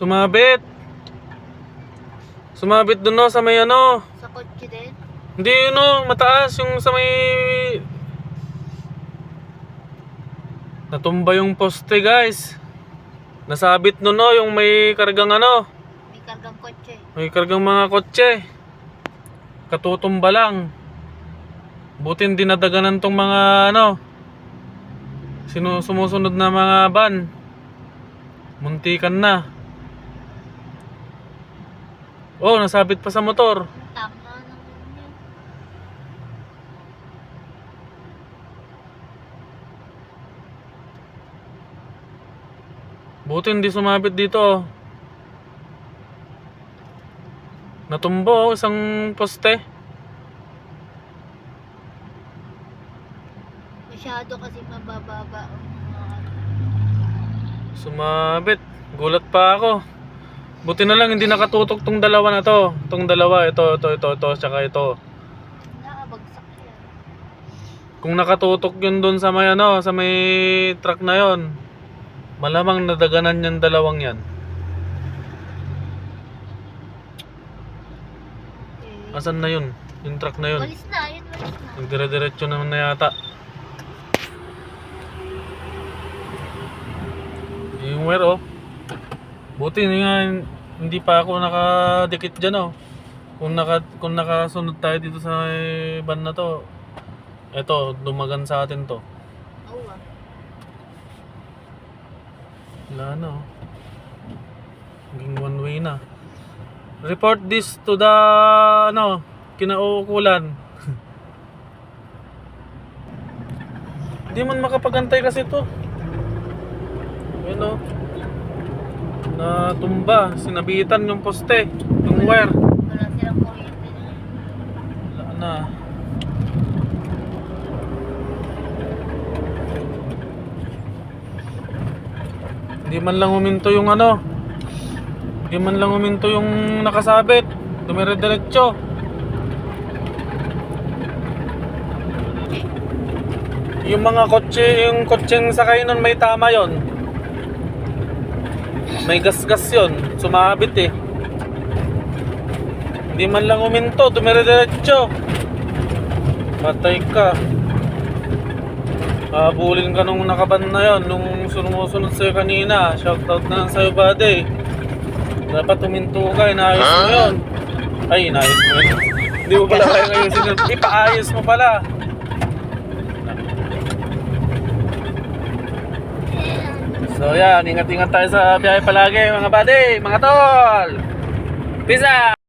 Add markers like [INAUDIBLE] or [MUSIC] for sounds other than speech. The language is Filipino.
Sumabit. Sumabit dun no, sa may ano. Sa kotse din? Hindi yun no, mataas yung sa may... Natumba yung poste guys. Nasabit no no, yung may kargang ano. May kargang kotse. May kargang mga kotse. Katutumba lang. Buti hindi nadaganan tong mga ano. Sinu sumusunod na mga van. Muntikan na. Oh, nasabit pa sa motor. Tama yun. Buti hindi sumabit dito. Natumbo oh, isang poste. Masyado kasi mabababa. Sumabit. Gulat pa ako. Buti na lang hindi nakatutok tong dalawa na to. Tong dalawa, ito, ito, ito, ito, tsaka ito. Nakabagsak yan. Kung nakatutok yun doon sa may ano, sa may truck na yon, malamang nadaganan yan dalawang yan. Eh, Asan na yun? Yung truck na yun. walis na, yun walis na. Nagdire-diretso naman na yata. Yung wire oh. Buti nga hindi pa ako nakadikit dyan oh. Kung naka kung nakasunod tayo dito sa may van na to. Eto, dumagan sa atin to. Oo ah. Wala na oh. Naging one way na. Report this to the ano, kinauukulan. [LAUGHS] Hindi man makapagantay kasi to. Ayun oh. Natumba, sinabitan yung poste, yung wire. Wala silang kuryente na. Wala na. Hindi man lang huminto yung ano. Hindi man lang huminto yung nakasabit. Dumire-diretso. Yung mga kotse, yung kotseng sakay nun may tama yon. May gas-gas yon. Sumabit eh. Hindi man lang huminto, dumire-diretso. Patay ka. Habulin ka nung nakaban na yon, nung sumusunod sa'yo kanina. Shoutout na lang sa'yo, buddy. Dapat huminto ka, inaayos mo yun. Ay, inaayos mo yun. Hindi mo pala [LAUGHS] kaya yun. Ipaayos mo pala. So yan, ingat-ingat tayo sa biyahe palagi mga buddy, mga tol. Peace out!